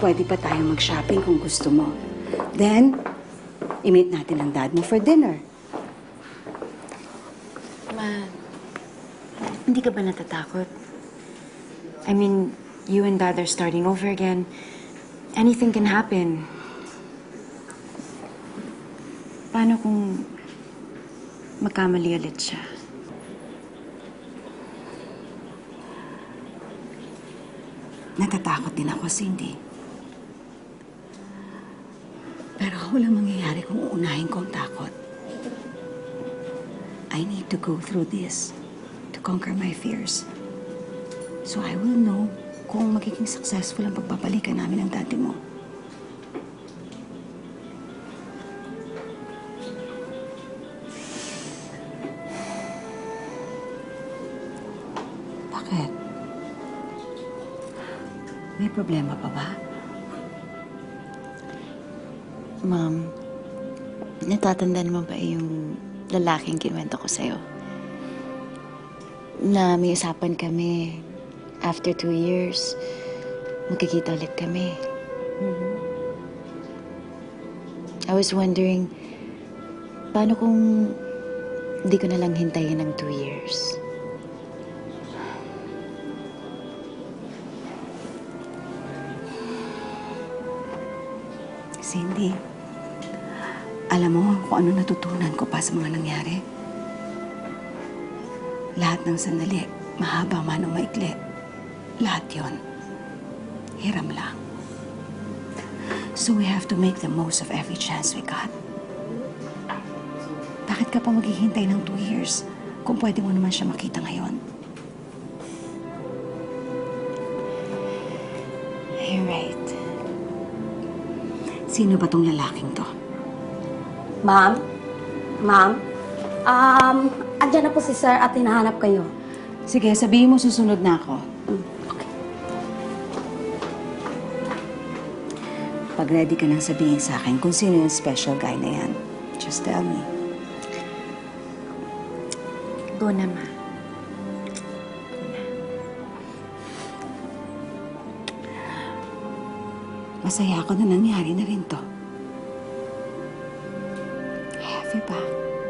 pwede pa tayo mag-shopping kung gusto mo. Then, i-meet natin ang dad mo for dinner. Ma, hindi ka ba natatakot? I mean, you and Dad are starting over again. Anything can happen. Paano kung magkamali ulit siya? Natatakot din ako, Cindy. Pero walang mangyayari kung uunahin ko ang takot. I need to go through this to conquer my fears. So I will know kung magiging successful ang pagbabalikan namin ng dati mo. Bakit? May problema pa ba? Ma'am, natatandaan mo ba yung lalaking kinuwento ko sa'yo? Na may usapan kami, after two years, magkikita ulit kami. I was wondering, paano kung hindi ko na lang hintayin ng two years? Cindy, alam mo kung ano natutunan ko pa sa mga nangyari? Lahat ng sandali, mahaba man o maikli, lahat yon hiram lang. So we have to make the most of every chance we got. Bakit ka pa maghihintay ng two years kung pwede mo naman siya makita ngayon? You're right. Sino ba tong lalaking to? Ma'am? Ma'am? Um, andyan na po si sir at hinahanap kayo. Sige, sabihin mo susunod na ako. Pag ready ka nang sabihin sa akin kung sino yung special guy na yan, just tell me. Go na, ma. Masaya ako na nangyari na rin to. I have you back.